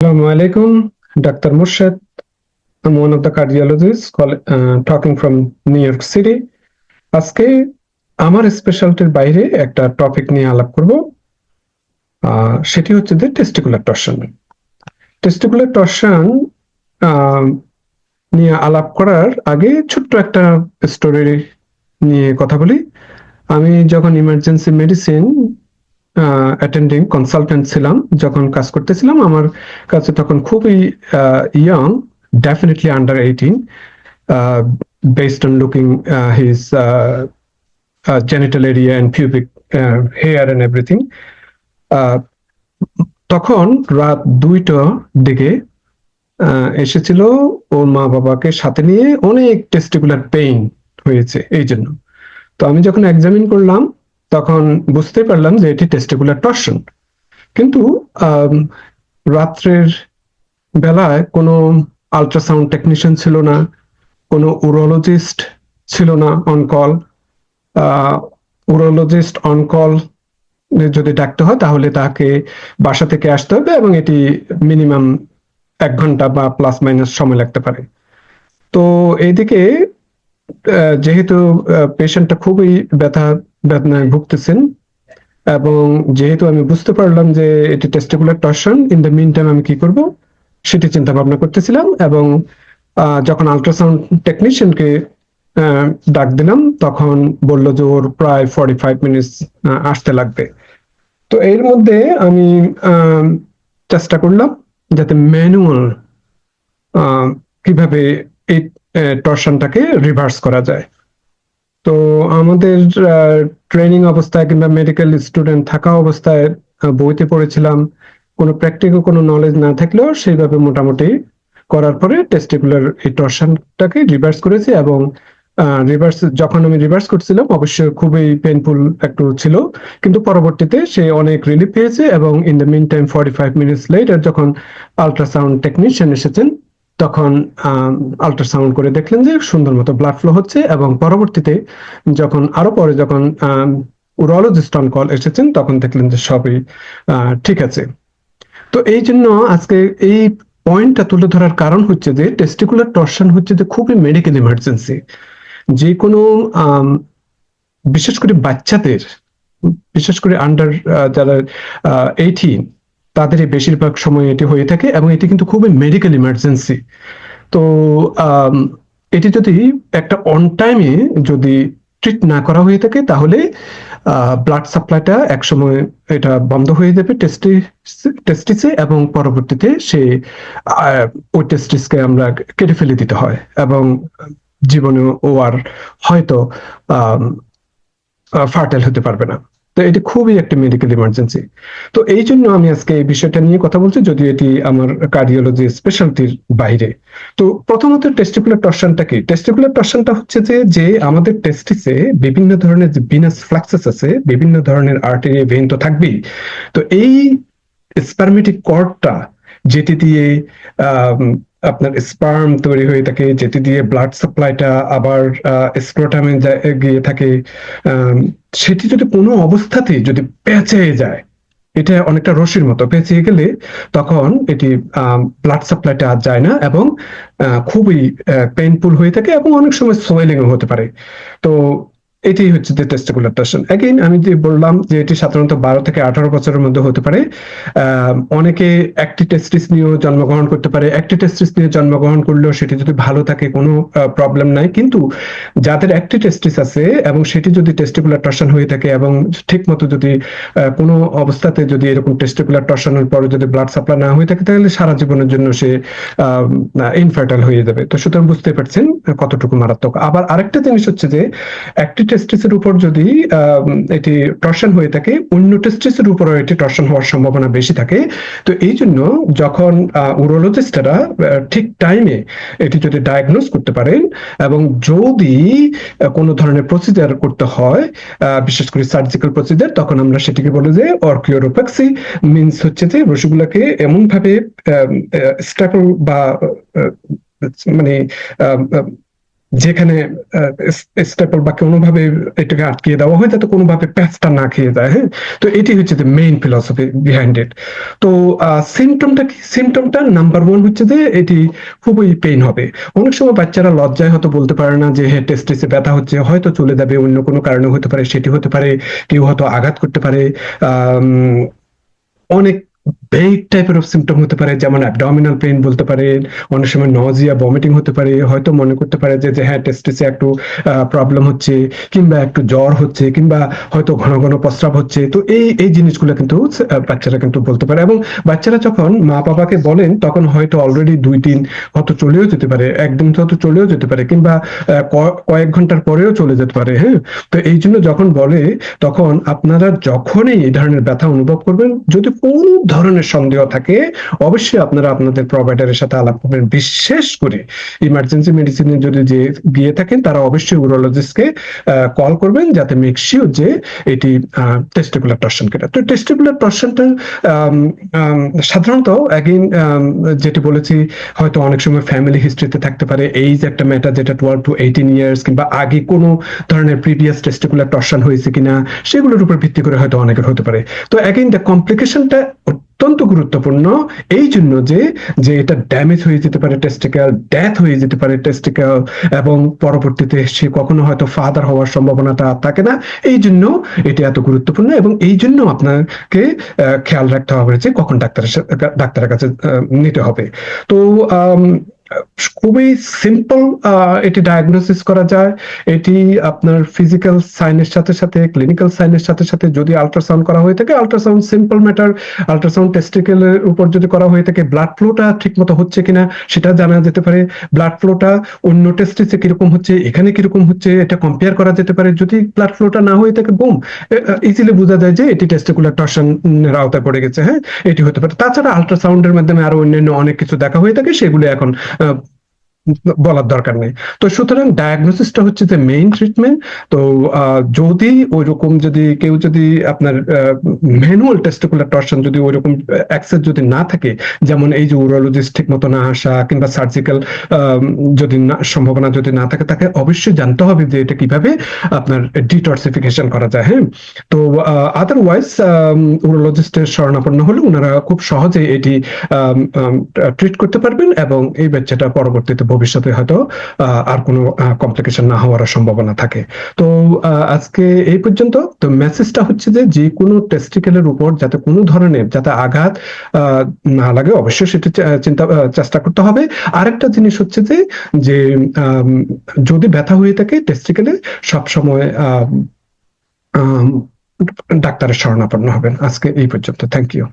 Assalamu alaikum, Dr. Murshid. I'm one of the cardiologists call, uh, talking from New York City. আজকে আমার স্পেশালিটির বাইরে একটা topic নিয়ে আলাপ করব সেটি হচ্ছে যে টেস্টিকুলার টর্শন টেস্টিকুলার টর্শন নিয়ে আলাপ করার আগে ছোট্ট একটা স্টোরি নিয়ে কথা বলি আমি যখন ইমার্জেন্সি মেডিসিন অ্যাটেন্ডিং কনসালটেন্ট ছিলাম, যখন কাজ করতেছিলাম, আমার কাছে তখন খুবই young definitely under eighteen based on looking his genital area and pubic hair and everything তখন রাত দুইটা দিকে এসেছিল ওর মা বাবাকে সাথে নিয়ে অনেক টেস্টিকুলার পেইন হয়েছে এই জন্য তো আমি যখন এক্সামিন করলাম তখন বুঝতে পারলাম যে এটি টেস্টিকুলার টর্শন কিন্তু রাত্রের বেলায় কোনো আল্ট্রাসাউন্ড টেকনিশিয়ান ছিল না, কোনো উরোলজিস্ট ছিল না on call urologist on call যদি ডাকতে হয় তাহলে তাকে বাসা থেকে আসতে হবে এবং এটি মিনিমাম এক ঘণ্টা বা প্লাস মাইনাস সময় লাগতে পারে। তো এইদিকে যেহেতু পেশেন্টটা খুবই ব্যথা বেদনায় ভুগতেছেন। এবং যেহেতু আমি বুঝতে পারলাম যে এটি testicular torsion in the mean time আমি কি করব, সেটি চিন্তা ভাবনা করতেছিলাম এবং যখন আল্ট্রাসাউন্ড টেকনিশিয়ানকে ডাক দিলাম, তখন বলল যে ওর প্রায় ফর্টি ফাইভ মিনিটস আসতে লাগবে। তো এর মধ্যে আমি চেষ্টা করলাম যাতে ম্যানুয়াল কীভাবে এই টর্শনটাকে রিভার্স করা যায়। তো আমাদের ট্রেনিং অবস্থায় কিংবা মেডিকেল স্টুডেন্ট থাকা অবস্থায় বইতে পড়েছিলাম। কোনো প্র্যাকটিক্যাল কোনো নলেজ না থাকলেও সেইভাবে মোটামুটি করার পরে টেস্টিকুলার এই টর্শনটাকে রিভার্স করেছি এবং রিভার্স যখন আমি রিভার্স করছিলাম, অবশ্যই খুবই পেনফুল একটু ছিল। কিন্তু পরবর্তীতে সে অনেক রিলিফ পেয়েছে এবং in the mean time forty five minutes later যখন আলট্রাসাউন্ড টেকনিশিয়ান এসেছেন তখন আল্ট্রাসাউন্ড করে দেখলেন যে সুন্দর মতো ব্লাড ফ্লো হচ্ছে এবং পরবর্তীতে যখন, আরও পরে যখন উরোলজিস্ট অন কল এসেছেন, তখন দেখলেন যে সবই ঠিক আছে। তো এই জন্য আজকে এই পয়েন্টটা তুলে ধরার কারণ হচ্ছে যে টেস্টিকুলার টর্শন হচ্ছে যে খুবই মেডিকেল ইমার্জেন্সি যে কোনো বিশেষ করে বাচ্চাদের, বিশেষ করে আন্ডার যারা এইটিন তাদের বেশিরভাগ সময় এটি হয়ে থাকে এবং এটি কিন্তু খুবই মেডিকেল ইমার্জেন্সি তো এটি যদি একটা অন টাইমে যদি ট্রিট না করা হয়ে থাকে, তাহলে ব্লাড সাপ্লাইটা একসময় এটা বন্ধ হয়ে যাবে টেস্টি টেস্টিসে এবং পরবর্তীতে সে ওই টেস্টিসকে আমরা কেটে ফেলে দিতে হয় এবং জীবনে ও আর হয়তো ফার্টাইল হতে পারবে না। তো এটি খুবই একটা মেডিকেল ইমার্জেন্সি তো এই জন্য আমি আজকে এই বিষয়টা নিয়ে কথা বলছি, যদিও এটি আমার কার্ডিওলজি স্পেশালিটির বাইরে। তো প্রথমত টেস্টিকুলার টর্শনটা কি? টেস্টিকুলার টর্শনটা হচ্ছে যে যে আমাদের টেস্টিসে বিভিন্ন ধরনের যে ভিনাস ফ্লাক্সাস আছে, বিভিন্ন ধরনের আর্টারি ভেন তো থাকবেই। তো এই স্পারমেটিক কর্ডটা যেটি দিয়ে আপনার স্পার্ম তৈরি হয়ে থাকে, যেটি দিয়ে ব্লাড সাপ্লাইটা আবার স্ক্রোটামে গিয়ে থাকে সেটি যদি কোনো অবস্থাতে যদি পেঁচে যায়, এটা অনেকটা রশির মতো। পেঁচিয়ে গেলে তখন এটি ব্লাড সাপ্লাইটা আর যায় না এবং খুবই পেইনফুল হয়ে থাকে এবং অনেক সময় সোয়েলিংও হতে পারে। তো এটি হচ্ছে যে টেস্টিকুলার টর্শন অ্যাগেইন আমি যে বললাম যে এটি সাধারণত বারো থেকে আঠারো বছরের মধ্যে হতে পারে অনেকে একটি টেস্টিস নিয়েও জন্মগ্রহণ করতে পারে। একটি টেস্টিস নিয়ে জন্মগ্রহণ করলেও সেটি যদি ভালো থাকে, কোনো প্রবলেম নাই। কিন্তু যাদের একটি টেস্টিস আছে এবং সেটি যদি টেস্টিকুলার টর্শন হয়ে থাকে এবং ঠিক মতো যদি কোনো অবস্থাতে যদি এরকম টেস্টিকুলার টর্শনের পরে যদি ব্লাড সাপ্লাই না হয়ে থাকে, তাহলে সারা জীবনের জন্য সে ইনফার্টাইল হয়ে যাবে। তো সুতরাং বুঝতে পারছেন কতটুকু মারাত্মক। আবার আরেকটা জিনিস হচ্ছে যে, একটি টেস্টিসের উপর যদি এটি টর্শন হয়ে থাকে, অন্য টেস্টিসের উপরও এটি টর্শন হওয়ার সম্ভাবনা বেশি থাকে। তো এই জন্য যখন উরোলজিস্টরা ঠিক টাইমে এটি যদি ডায়াগনোজ করতে পারেন এবং যদি কোনো ধরনের প্রসিজার করতে হয় বিশেষ করে সার্জিক্যাল প্রসিজার তখন আমরা সেটিকে বলি যে অর্কিওরোপ্যাক্সি মিনস হচ্ছে যে রসগুলাকে এমন ভাবে স্ট্যাপল বা মানে যেখানে স্টেপল বা কোনোভাবে এটাকে আটকিয়ে দেওয়া হয় যাতে কোনোভাবে প্যাচটা না খেয়ে যায় হ্যাঁ? তো এটি হচ্ছে যে মেইন ফিলসফি বিহাইন্ড ইট তো সিমটমটা কি? সিমটমটা নাম্বার ওয়ান হচ্ছে যে এটি খুবই পেইন হবে। অনেক সময় বাচ্চারা লজ্জায় হয়তো বলতে পারে না যে হ্যাঁ টেস্টিসে ব্যথা হচ্ছে, হয়তো চলে যাবে, অন্য কোনো কারণে হতে পারে, সেটি হতে পারে, কেউ হয়তো আঘাত করতে পারে। অনেক ভেগ টাইপের অফ সিমটম হতে পারে, যেমন অ্যাবডমিনাল পেইন বলতে পারে, অনেক সময় নজিয়া ভমিটিং হতে পারে, হয়তো মনে করতে পারে যে হ্যাঁ টেস্টিসে একটু প্রবলেম হচ্ছে, কিংবা একটু জ্বর হচ্ছে, কিংবা হয়তো ঘন ঘন প্রস্রাব হচ্ছে। তো এই এই জিনিসগুলো কিন্তু বাচ্চারা কিন্তু বলতে পারে। এবং বাচ্চারা যখন মা বাবাকে বলেন, তখন হয়তো অলরেডি দুই দিন হয়তো চলেও যেতে পারে একদিন হয়তো চলেও যেতে পারে, কিংবা কয়েক ঘণ্টার পরেও চলে যেতে পারে হ্যাঁ? তো এই জন্য যখন বলে, তখন আপনারা যখনই এই ধরনের ব্যথা অনুভব করবেন, যদি কোনো ধরনের সন্দেহ থাকে, অবশ্যই আপনারা আপনাদের প্রোভাইডারের সাথে আলাপ করবেন। বিশেষ করে ইমার্জেন্সি মেডিসিনে যদি যে গিয়ে থাকেন, তারা অবশ্যই ইউরোলজিস্টকে কল করবেন যাতে মেক শিওর যে এটি টেস্টিকুলার টর্শন কেটা। তো টেস্টিকুলার টর্শনটা সাধারণত অ্যাগেন যেটি বলেছি, হয়তো অনেক সময় ফ্যামিলি হিস্ট্রিতে থাকতে পারে। এইজ একটা ম্যাটার যেটা টুয়েলভ টু এইটিন ইয়ার্স কিংবা আগে কোনো ধরনের প্রিভিয়াস টেস্টিকুলার টর্শন হয়েছে কিনা, সেগুলোর উপর ভিত্তি করে হয়তো অনেকের হতে পারে। তো অ্যাগেন দ্য কমপ্লিকেশনটা অত্যন্ত গুরুত্বপূর্ণ। এই জন্য যে যে এটা ড্যামেজ হয়ে যেতে পারে টেস্টিক্যাল ডেথ হয়ে যেতে পারে টেস্টিক্যাল এবং পরবর্তীতে সে কখনো হয়তো ফাদার হওয়ার সম্ভাবনাটা থাকে না। এই জন্য এটা এত গুরুত্বপূর্ণ এবং এই জন্য আপনাকে খেয়াল রাখতে হবে যে কখন ডাক্তারের ডাক্তারের কাছে নিতে হবে। তো খুবই সিম্পল এটি ডায়াগনোসিস করা যায়। এটি আপনার ফিজিক্যাল সাইনের সাথে সাথে ক্লিনিক্যাল সাইনের সাথে সাথে যদি আল্ট্রাসাউন্ড করা হয়ে থাকে আল্ট্রাসাউন্ড সিম্পল ম্যাটার আল্ট্রাসাউন্ড টেস্টিকেলের উপর যদি করা হয়ে থাকে ব্লাড ফ্লোটা ঠিক মতো হচ্ছে কিনা সেটা জানা যেতে পারে। ব্লাড ফ্লোটা অন্য টেস্টিসে কীরকম হচ্ছে, এখানে কীরকম হচ্ছে, এটা কম্পেয়ার করা যেতে পারে। যদি ব্লাড ফ্লোটা না হয়ে থাকে বুম ইজিলি বোঝা যায় যে এটি টেস্টিকুলার টর্শনের আওতায় পড়ে গেছে হ্যাঁ? এটি হতে পারে। তাছাড়া আল্ট্রাসাউন্ডের মাধ্যমে আরও অন্যান্য অনেক কিছু দেখা হয়ে থাকে, সেগুলো এখন uh, বলার দরকার নেই। তো সুতরাং ডায়াগনোসিসটা হচ্ছে যে মেইন ট্রিটমেন্ট তো যদি ওইরকম যদি কেউ যদি আপনার ম্যানুয়াল টেস্টিকুলার টর্শন যদি ওইরকম অ্যাক্সেস যদি না থাকে, যেমন এই যে উরোলজিস্ট ঠিক মতো না আসা কিংবা সার্জিক্যাল যদি সম্ভাবনা যদি না থাকে, তাকে অবশ্যই জানতে হবে যে এটা কীভাবে আপনার ডিটক্সিফিকেশন করা যায় হ্যাঁ? তো আদারওয়াইজ উরোলজিস্টের শরণাপন্ন হলে ওনারা খুব সহজে এটি ট্রিট করতে পারবেন এবং এই বাচ্চাটা পরবর্তীতে ভবিষ্যতে হয়তো আর কোনো কমপ্লিকেশন না হওয়ার সম্ভাবনা থাকে। তো আজকে এই পর্যন্ত। তো মেসেজটা হচ্ছে যে যে কোনো টেস্টিকেলের উপর যাতে কোনো ধরনের যাতে আঘাত না লাগে, অবশ্যই সেটা চিন্তা চেষ্টা করতে হবে। আরেকটা জিনিস হচ্ছে যে যে যদি ব্যথা হয়ে থাকে টেস্টিকেলে সবসময় ডাক্তারের শরণাপন্ন হবেন। আজকে এই পর্যন্ত। Thank you